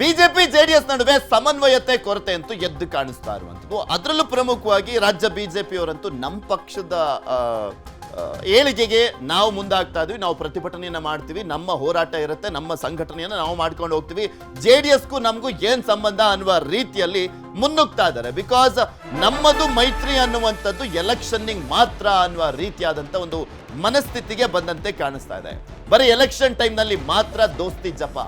BJP S ನಡುವೆ ಸಮನ್ವಯತೆ ಕೊರತೆ ಅಂತೂ ಎದ್ದು ಕಾಣಿಸ್ತಾ ಇರುವಂಥದ್ದು. ಅದರಲ್ಲೂ ಪ್ರಮುಖವಾಗಿ ರಾಜ್ಯ ಬಿಜೆಪಿಯವರಂತೂ ನಮ್ಮ ಪಕ್ಷದ ಏಳಿಗೆಗೆ ನಾವು ಮುಂದಾಗ್ತಾ ಇದ್ವಿ. ನಾವು ಪ್ರತಿಭಟನೆಯನ್ನು ಮಾಡ್ತೀವಿ. ನಮ್ಮ ಹೋರಾಟ ಇರುತ್ತೆ. ನಮ್ಮ ಸಂಘಟನೆಯನ್ನ ನಾವು ಮಾಡ್ಕೊಂಡು ಹೋಗ್ತೀವಿ. ಜೆ ಡಿ ಎಸ್ಗೂ ನಮಗೂ ಏನು ಸಂಬಂಧ ಅನ್ನುವ ರೀತಿಯಲ್ಲಿ ಮುನ್ನುಗ್ತಾ ಇದ್ದಾರೆ. ಬಿಕಾಸ್ ನಮ್ಮದು ಮೈತ್ರಿ ಅನ್ನುವಂಥದ್ದು ಎಲೆಕ್ಷನ್ನಿಗೆ ಮಾತ್ರ ಅನ್ನುವ ರೀತಿಯಾದಂಥ ಒಂದು ಮನಸ್ಥಿತಿಗೆ ಬಂದಂತೆ ಕಾಣಿಸ್ತಾ ಇದೆ. ಬರೀ ಎಲೆಕ್ಷನ್ ಟೈಮ್ನಲ್ಲಿ ಮಾತ್ರ ದೋಸ್ತಿ ಜಪ.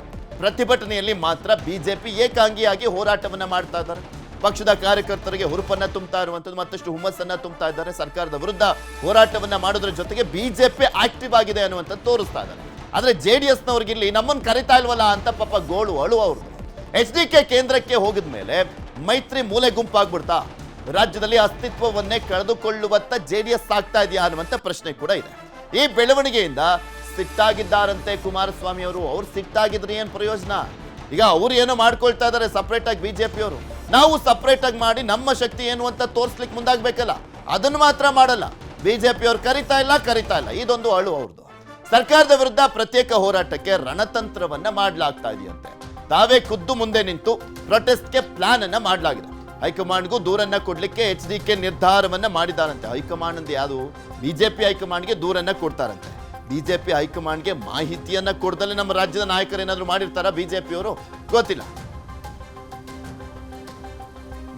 ಪ್ರತಿಭಟನೆಯಲ್ಲಿ ಮಾತ್ರ ಬಿಜೆಪಿ ಏಕಾಂಗಿಯಾಗಿ ಹೋರಾಟವನ್ನು ಮಾಡ್ತಾ ಇದ್ದಾರೆ. ಪಕ್ಷದ ಕಾರ್ಯಕರ್ತರಿಗೆ ಹುರುಪನ್ನ ತುಂಬುತ್ತಾ ಇರುವಂತದ್ದು ಮತ್ತಷ್ಟು ಹುಮ್ಮಸ್ಸನ್ನ ತುಂಬುತ್ತಾ ಇದ್ದಾರೆ. ಸರ್ಕಾರದ ವಿರುದ್ಧ ಹೋರಾಟವನ್ನ ಮಾಡೋದ್ರ ಜೊತೆಗೆ ಬಿಜೆಪಿ ಆಕ್ಟಿವ್ ಆಗಿದೆ ಅನ್ನುವಂಥದ್ದು ತೋರಿಸ್ತಾ ಇದ್ದಾರೆ. ಆದರೆ ಜೆ ಡಿ ಎಸ್ನವ್ರಿಗೆ ಇಲ್ಲಿ ನಮ್ಮನ್ನು ಕರಿತಾ ಇಲ್ವಲ್ಲ ಅಂತ ಪಾಪ ಗೋಳು ಅಳು ಅವ್ರದ್ದು ಎಚ್ ಡಿ ಕೆ ಕೇಂದ್ರಕ್ಕೆ ಹೋಗಿದ ಮೇಲೆ ಮೈತ್ರಿ ಮೂಲೆ ಗುಂಪಾಗ್ಬಿಡ್ತಾ ರಾಜ್ಯದಲ್ಲಿ ಅಸ್ತಿತ್ವವನ್ನೇ ಕಳೆದುಕೊಳ್ಳುವತ್ತ ಜೆ ಡಿ ಎಸ್ ಆಗ್ತಾ ಇದೆಯಾ ಅನ್ನುವಂಥ ಪ್ರಶ್ನೆ ಕೂಡ ಇದೆ. ಈ ಬೆಳವಣಿಗೆಯಿಂದ ಸಿಟ್ಟಾಗಿದ್ದಾರಂತೆ ಕುಮಾರಸ್ವಾಮಿ ಅವರು ಅವ್ರು ಸಿಟ್ಟಾಗಿದ್ರೆ ಏನು ಪ್ರಯೋಜನ? ಈಗ ಅವ್ರು ಏನೋ ಮಾಡ್ಕೊಳ್ತಾ ಇದ್ದಾರೆ ಸಪ್ರೇಟ್ ಆಗಿ ಬಿಜೆಪಿ ಅವರು ನಾವು ಸಪ್ರೇಟ್ ಆಗಿ ಮಾಡಿ ನಮ್ಮ ಶಕ್ತಿ ಏನು ಅಂತ ತೋರಿಸ್ಲಿಕ್ಕೆ ಮುಂದಾಗ್ಬೇಕಲ್ಲ? ಅದನ್ನು ಮಾತ್ರ ಮಾಡಲ್ಲ. ಬಿಜೆಪಿ ಪಿಯವ್ರು ಕರಿತಾ ಇಲ್ಲ ಕರಿತಾ ಇಲ್ಲ. ಇದೊಂದು ಅಳು ಅವ್ರದ್ದು ಸರ್ಕಾರದ ವಿರುದ್ಧ ಪ್ರತ್ಯೇಕ ಹೋರಾಟಕ್ಕೆ ರಣತಂತ್ರವನ್ನ ಮಾಡಲಾಗ್ತಾ ಇದೆಯಂತೆ. ತಾವೇ ಖುದ್ದು ಮುಂದೆ ನಿಂತು ಪ್ರೊಟೆಸ್ಟ್ಗೆ ಪ್ಲಾನ್ ಅನ್ನ ಮಾಡಲಾಗಿದೆ. ಹೈಕಮಾಂಡ್ಗೂ ದೂರನ್ನ ಕೊಡ್ಲಿಕ್ಕೆ ಎಚ್ ಡಿ ಕೆ ನಿರ್ಧಾರವನ್ನ ಮಾಡಿದಾರಂತೆ. ಹೈಕಮಾಂಡ್ ಅಂದ್ರೆ ಯಾವುದು ಬಿಜೆಪಿ ಹೈಕಮಾಂಡ್ಗೆ ದೂರನ್ನ ಕೊಡ್ತಾರಂತೆ. ಬಿಜೆಪಿ ಹೈಕಮಾಂಡ್ಗೆ ಮಾಹಿತಿಯನ್ನ ಕೊಡ್ದಲ್ಲೇ ನಮ್ಮ ರಾಜ್ಯದ ನಾಯಕರು ಏನಾದ್ರು ಮಾಡಿರ್ತಾರ ಬಿಜೆಪಿಯವರು ಗೊತ್ತಿಲ್ಲ.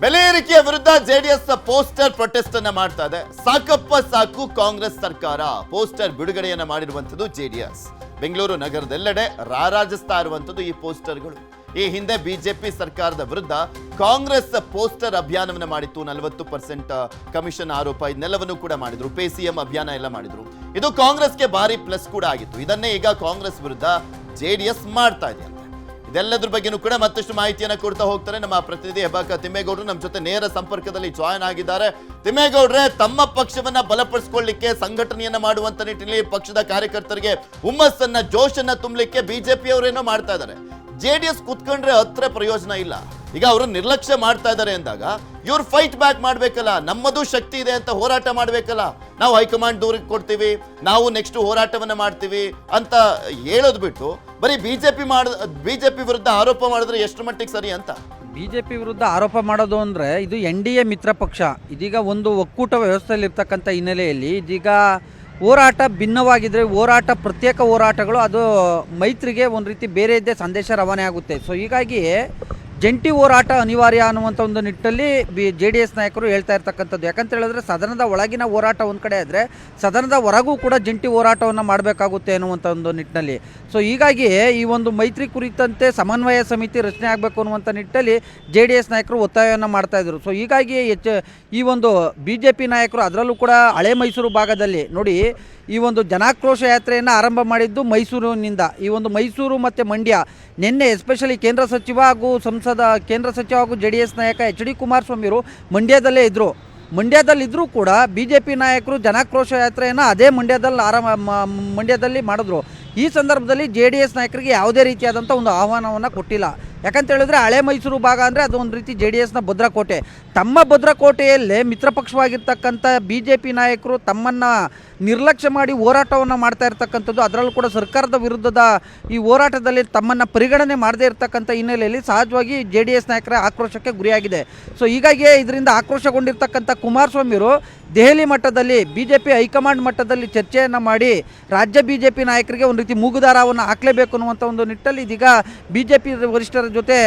ಬೆಲೆ ಏರಿಕೆಯ ವಿರುದ್ಧ ಜೆಡಿಎಸ್ ಪೋಸ್ಟರ್ ಪ್ರೊಟೆಸ್ಟ್ ಅನ್ನ ಮಾಡ್ತಾ ಇದೆ. ಸಾಕಪ್ಪ ಸಾಕು ಕಾಂಗ್ರೆಸ್ ಸರ್ಕಾರ. ಪೋಸ್ಟರ್ ಬಿಡುಗಡೆಯನ್ನ ಮಾಡಿರುವಂತದ್ದು ಜೆಡಿಎಸ್. ಬೆಂಗಳೂರು ನಗರದೆಲ್ಲೆಡೆ ರಾರಾಜಿಸ್ತಾ ಇರುವಂತದ್ದು ಈ ಪೋಸ್ಟರ್ಗಳು. ಈ ಹಿಂದೆ ಬಿಜೆಪಿ ಸರ್ಕಾರದ ವಿರುದ್ಧ ಕಾಂಗ್ರೆಸ್ ಪೋಸ್ಟರ್ ಅಭಿಯಾನವನ್ನ ಮಾಡಿತ್ತು. ನಲವತ್ತು ಪರ್ಸೆಂಟ್ ಕಮಿಷನ್ ಆರೋಪ, ಇದನ್ನೆಲ್ಲವನ್ನು ಕೂಡ ಮಾಡಿದ್ರು. ಪೇ ಸಿ ಎಂ ಅಭಿಯಾನ ಎಲ್ಲ ಮಾಡಿದ್ರು. ಇದು ಕಾಂಗ್ರೆಸ್ಗೆ ಭಾರಿ ಪ್ಲಸ್ ಕೂಡ ಆಗಿತ್ತು. ಇದನ್ನೇ ಈಗ ಕಾಂಗ್ರೆಸ್ ವಿರುದ್ಧ ಜೆಡಿಎಸ್ ಮಾಡ್ತಾ ಇದೆ ಇದೆಲ್ಲದ್ರ ಬಗ್ಗೆನೂ ಕೂಡ ಮತ್ತಷ್ಟು ಮಾಹಿತಿಯನ್ನು ಕೊಡ್ತಾ ಹೋಗ್ತಾರೆ ನಮ್ಮ ಪ್ರತಿನಿಧಿ ಹೆಬ್ಬಾಕ ತಿಮ್ಮೇಗೌಡರು. ನಮ್ಮ ಜೊತೆ ನೇರ ಸಂಪರ್ಕದಲ್ಲಿ ಜಾಯ್ನ್ ಆಗಿದ್ದಾರೆ. ತಿಮ್ಮೇಗೌಡ್ರೆ, ತಮ್ಮ ಪಕ್ಷವನ್ನ ಬಲಪಡಿಸಿಕೊಳ್ಳಿಕ್ಕೆ ಸಂಘಟನೆಯನ್ನ ಮಾಡುವಂತ ನಿಟ್ಟಿನಲ್ಲಿ ಪಕ್ಷದ ಕಾರ್ಯಕರ್ತರಿಗೆ ಹುಮ್ಮಸ್ಸನ್ನ, ಜೋಶನ್ನ ತುಂಬಲಿಕ್ಕೆ ಬಿಜೆಪಿ ಅವರೇನೋ ಮಾಡ್ತಾ ಇದ್ದಾರೆ. ಜೆ ಡಿ ಎಸ್ ಕುತ್ಕೊಂಡ್ರೆ ಹತ್ರ ಪ್ರಯೋಜನ ಇಲ್ಲ. ಈಗ ಅವರು ನಿರ್ಲಕ್ಷ್ಯ ಮಾಡ್ತಾ ಇದ್ದಾರೆ ಅಂದಾಗ, ಇವ್ರು ಫೈಟ್ ಬ್ಯಾಕ್ ಮಾಡ್ಬೇಕಲ್ಲ, ನಮ್ಮದು ಶಕ್ತಿ ಇದೆ ಅಂತ ಹೋರಾಟ ಮಾಡ್ಬೇಕಲ್ಲ. ನಾವು ಹೈಕಮಾಂಡ್ ದೂರಿಗೆ ಕೊಡ್ತೀವಿ, ನಾವು ನೆಕ್ಸ್ಟ್ ಹೋರಾಟವನ್ನ ಮಾಡ್ತೀವಿ ಅಂತ ಹೇಳೋದು ಬಿಟ್ಟು, ಬರೀ ಬಿಜೆಪಿ ಮಾಡ, ಬಿಜೆಪಿ ವಿರುದ್ಧ ಆರೋಪ ಮಾಡಿದ್ರೆ ಎಷ್ಟು ಮಟ್ಟಿಗೆ ಸರಿ ಅಂತ? ಬಿಜೆಪಿ ವಿರುದ್ಧ ಆರೋಪ ಮಾಡೋದು ಅಂದರೆ, ಇದು ಎನ್ ಡಿ ಎ ಮಿತ್ರ ಪಕ್ಷ. ಇದೀಗ ಒಂದು ಒಕ್ಕೂಟ ವ್ಯವಸ್ಥೆಯಲ್ಲಿರ್ತಕ್ಕಂಥ ಹಿನ್ನೆಲೆಯಲ್ಲಿ ಇದೀಗ ಹೋರಾಟ ಭಿನ್ನವಾಗಿದ್ದರೆ ಹೋರಾಟ, ಪ್ರತ್ಯೇಕ ಹೋರಾಟಗಳು, ಅದು ಮೈತ್ರಿಗೆ ಒಂದು ರೀತಿ ಬೇರೆ ಇದ್ದೇ ಸಂದೇಶ ರವಾನೆ ಆಗುತ್ತೆ. ಸೊ ಹೀಗಾಗಿ ಜಂಟಿ ಹೋರಾಟ ಅನಿವಾರ್ಯ ಅನ್ನುವಂಥ ಒಂದು ನಿಟ್ಟಲ್ಲಿ ಬಿ ಜೆ ಡಿ ಎಸ್ ನಾಯಕರು ಹೇಳ್ತಾ ಇರ್ತಕ್ಕಂಥದ್ದು. ಯಾಕಂತ ಹೇಳಿದ್ರೆ ಸದನದ ಒಳಗಿನ ಹೋರಾಟ ಒಂದು ಕಡೆ ಆದರೆ ಸದನದ ಹೊರಗೂ ಕೂಡ ಜಂಟಿ ಹೋರಾಟವನ್ನು ಮಾಡಬೇಕಾಗುತ್ತೆ ಅನ್ನುವಂಥ ಒಂದು ನಿಟ್ಟಿನಲ್ಲಿ ಸೊ ಹೀಗಾಗಿ ಈ ಒಂದು ಮೈತ್ರಿ ಕುರಿತಂತೆ ಸಮನ್ವಯ ಸಮಿತಿ ರಚನೆ ಆಗಬೇಕು ಅನ್ನುವಂಥ ನಿಟ್ಟಲ್ಲಿ ಜೆ ಡಿ ಎಸ್ ನಾಯಕರು ಒತ್ತಾಯವನ್ನು ಮಾಡ್ತಾ ಇದ್ರು. ಸೊ ಹೀಗಾಗಿ ಹೆಚ್ಚು ಈ ಒಂದು ಬಿ ಜೆ ಪಿ ನಾಯಕರು ಅದರಲ್ಲೂ ಕೂಡ ಹಳೆ ಮೈಸೂರು ಭಾಗದಲ್ಲಿ ನೋಡಿ ಈ ಒಂದು ಜನಾಕ್ರೋಶ ಯಾತ್ರೆಯನ್ನು ಆರಂಭ ಮಾಡಿದ್ದು ಮೈಸೂರಿನಿಂದ. ಈ ಒಂದು ಮೈಸೂರು ಮತ್ತು ಮಂಡ್ಯ ನಿನ್ನೆ ಎಸ್ಪೆಷಲಿ ಕೇಂದ್ರ ಸಚಿವ ಹಾಗೂ ಸಂಸದ, ಕೇಂದ್ರ ಸಚಿವ ಹಾಗೂ ಜೆ ಡಿ ಎಸ್ ನಾಯಕ ಎಚ್ ಡಿ ಕುಮಾರಸ್ವಾಮಿಯವರು ಮಂಡ್ಯದಲ್ಲೇ ಇದ್ದರು ಮಂಡ್ಯದಲ್ಲಿದ್ದರೂ ಕೂಡ ಬಿ ಜೆ ಪಿ ನಾಯಕರು ಜನಾಕ್ರೋಶ ಯಾತ್ರೆಯನ್ನು ಅದೇ ಮಂಡ್ಯದಲ್ಲಿ ಆರಂಭ ಮಂಡ್ಯದಲ್ಲಿ ಮಾಡಿದ್ರು. ಈ ಸಂದರ್ಭದಲ್ಲಿ ಜೆ ಡಿ ಎಸ್ ನಾಯಕರಿಗೆ ಯಾವುದೇ ರೀತಿಯಾದಂಥ ಒಂದು ಆಹ್ವಾನವನ್ನು ಕೊಟ್ಟಿಲ್ಲ. ಯಾಕಂತ ಹೇಳಿದ್ರೆ ಹಳೆ ಮೈಸೂರು ಭಾಗ ಅಂದರೆ ಅದು ಒಂದು ರೀತಿ ಜೆ ಡಿ ಎಸ್ನ ಭದ್ರಕೋಟೆ. ತಮ್ಮ ಭದ್ರಕೋಟೆಯಲ್ಲೇ ಮಿತ್ರ ಪಕ್ಷವಾಗಿರ್ತಕ್ಕಂಥ ಬಿ ಜೆ ಪಿ ನಾಯಕರು ತಮ್ಮನ್ನು ನಿರ್ಲಕ್ಷ್ಯ ಮಾಡಿ ಹೋರಾಟವನ್ನು ಮಾಡ್ತಾ ಇರ್ತಕ್ಕಂಥದ್ದು. ಅದರಲ್ಲೂ ಕೂಡ ಸರ್ಕಾರದ ವಿರುದ್ಧದ ಈ ಹೋರಾಟದಲ್ಲಿ ತಮ್ಮನ್ನು ಪರಿಗಣನೆ ಮಾಡದೇ ಇರತಕ್ಕಂಥ ಹಿನ್ನೆಲೆಯಲ್ಲಿ ಸಹಜವಾಗಿ ಜೆ ಡಿ ಎಸ್ ನಾಯಕರ ಆಕ್ರೋಶಕ್ಕೆ ಗುರಿಯಾಗಿದೆ. ಸೊ ಹೀಗಾಗಿ ಇದರಿಂದ ಆಕ್ರೋಶಗೊಂಡಿರ್ತಕ್ಕಂಥ ಕುಮಾರಸ್ವಾಮಿಯವರು ದೆಹಲಿ ಮಟ್ಟದಲ್ಲಿ ಬಿ ಜೆ ಪಿ ಹೈಕಮಾಂಡ್ ಮಟ್ಟದಲ್ಲಿ ಚರ್ಚೆಯನ್ನು ಮಾಡಿ ರಾಜ್ಯ ಬಿ ಜೆ ಪಿ ನಾಯಕರಿಗೆ ಒಂದು ರೀತಿ ಮೂಗುದಾರವನ್ನು ಹಾಕಲೇಬೇಕು ಅನ್ನುವಂಥ ಒಂದು ನಿಟ್ಟಲ್ಲಿ ಇದೀಗ ಬಿ ಜೆ ಪಿ ವರಿಷ್ಠರ ಜೊತೆ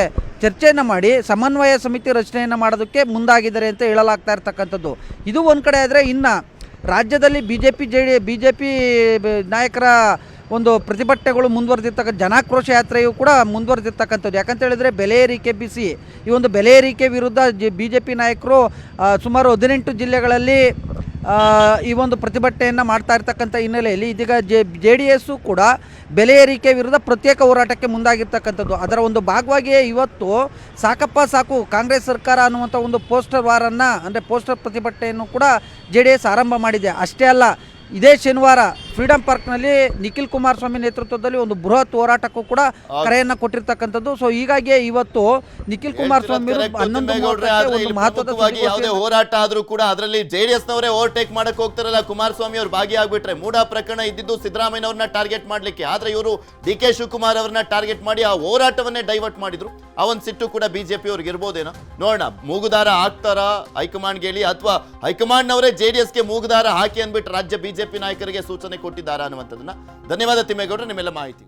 ಚರ್ಚೆಯನ್ನು ಮಾಡಿ, ಸಮನ್ವಯ ಸಮಿತಿ ರಚನೆಯನ್ನು ಮಾಡೋದಕ್ಕೆ ಮುಂದಾಗಿದ್ದಾರೆ ಅಂತ ಹೇಳಲಾಗ್ತಾ ಇರ್ತಕ್ಕಂಥದ್ದು. ಇದು ಒಂದು ಕಡೆ ಆದರೆ ಇನ್ನು ರಾಜ್ಯದಲ್ಲಿ B J P J B J P ನಾಯಕರ ಒಂದು ಪ್ರತಿಭಟನೆಗಳು ಮುಂದುವರೆದಿರ್ತಕ್ಕಂಥ ಜನಾಕ್ರೋಶ ಯಾತ್ರೆಯು ಕೂಡ ಮುಂದುವರೆದಿರ್ತಕ್ಕಂಥದ್ದು. ಯಾಕಂತ ಹೇಳಿದ್ರೆ ಬೆಲೆ ಏರಿಕೆ ಬಿಸಿ. ಈ ಒಂದು ಬೆಲೆ ಏರಿಕೆ ವಿರುದ್ಧ ಜೆ ಬಿ ಜೆ ಪಿ ನಾಯಕರು ಸುಮಾರು ಹದಿನೆಂಟು ಜಿಲ್ಲೆಗಳಲ್ಲಿ ಈ ಒಂದು ಪ್ರತಿಭಟನೆಯನ್ನು ಮಾಡ್ತಾ ಇರ್ತಕ್ಕಂಥ ಹಿನ್ನೆಲೆಯಲ್ಲಿ ಇದೀಗ ಜೆ ಜೆ ಡಿ ಎಸ್ಸು ಕೂಡ ಬೆಲೆ ಏರಿಕೆ ವಿರುದ್ಧ ಪ್ರತ್ಯೇಕ ಹೋರಾಟಕ್ಕೆ ಮುಂದಾಗಿರ್ತಕ್ಕಂಥದ್ದು. ಅದರ ಒಂದು ಭಾಗವಾಗಿಯೇ ಇವತ್ತು ಸಾಕಪ್ಪ ಸಾಕು ಕಾಂಗ್ರೆಸ್ ಸರ್ಕಾರ ಅನ್ನುವಂಥ ಒಂದು ಪೋಸ್ಟರ್ ವಾರನ್ನು, ಅಂದರೆ ಪೋಸ್ಟರ್ ಪ್ರತಿಭಟನೆಯನ್ನು ಕೂಡ ಜೆ ಡಿ ಎಸ್ ಆರಂಭ ಮಾಡಿದೆ. ಅಷ್ಟೇ ಅಲ್ಲ ಇದೇ ಶನಿವಾರ ಫ್ರೀಡಂ ಪಾರ್ಕ್ನಲ್ಲಿ ನಿಖಿಲ್ ಕುಮಾರಸ್ವಾಮಿ ನೇತೃತ್ವದಲ್ಲಿ ಒಂದು ಬೃಹತ್ ಹೋರಾಟಕ್ಕೂ ಕೂಡ ಕರೆಯನ್ನ ಕೊಟ್ಟಿರ್ತಕ್ಕಂಥದ್ದು. ಸೊ ಹೀಗಾಗಿ ಇವತ್ತು ನಿಖಿಲ್ ಕುಮಾರಸ್ವಾಮಿ ಹನ್ನೊಂದು ಇಲ್ಲಿ ಮಹತ್ವದ ಯಾವುದೇ ಹೋರಾಟ ಆದರೂ ಕೂಡ ಅದರಲ್ಲಿ ಜೆಡಿಎಸ್ ನವರೇ ಓವರ್ಟೇಕ್ ಮಾಡಕ್ ಹೋಗ್ತಾರಲ್ಲ ಕುಮಾರಸ್ವಾಮಿ ಅವರು ಭಾಗಿಯಾಗ್ಬಿಟ್ರೆ. ಮೂಡಾ ಪ್ರಕರಣ ಇದ್ದಿದ್ದು ಸಿದ್ದರಾಮಯ್ಯ ಅವ್ರನ್ನ ಟಾರ್ಗೆಟ್ ಮಾಡ್ಲಿಕ್ಕೆ. ಆದ್ರೆ ಇವರು ಡಿ ಕೆ ಶಿವಕುಮಾರ್ ಅವರನ್ನ ಟಾರ್ಗೆಟ್ ಮಾಡಿ ಆ ಹೋರಾಟವನ್ನೇ ಡೈವರ್ಟ್ ಮಾಡಿದ್ರು. ಆ ಒಂದು ಸಿಟ್ಟು ಕೂಡ ಬಿಜೆಪಿ ಅವ್ರಿಗೆ ಇರ್ಬೋದೇನೋ. ನೋಡೋಣ ಮೂಗುದಾರ ಹಾಕ್ತಾರ ಹೈಕಮಾಂಡ್ಗೆ ಹೇಳಿ ಅಥವಾ ಹೈಕಮಾಂಡ್ನವರೇ ಜೆಡಿಎಸ್ಗೆ ಮೂಗುದಾರ ಹಾಕಿ ಅಂದ್ಬಿಟ್ಟು ರಾಜ್ಯ ಬಿಜೆಪಿ ನಾಯಕರಿಗೆ ಸೂಚನೆ ಕೊಟ್ಟಿದ್ದಾರಾ ಅನ್ನುವಂಥದ್ದನ್ನ ಧನ್ಯವಾದ ತಿಮ್ಮೇಗೌಡರು ನಿಮ್ಮೆಲ್ಲ ಮಾಹಿತಿ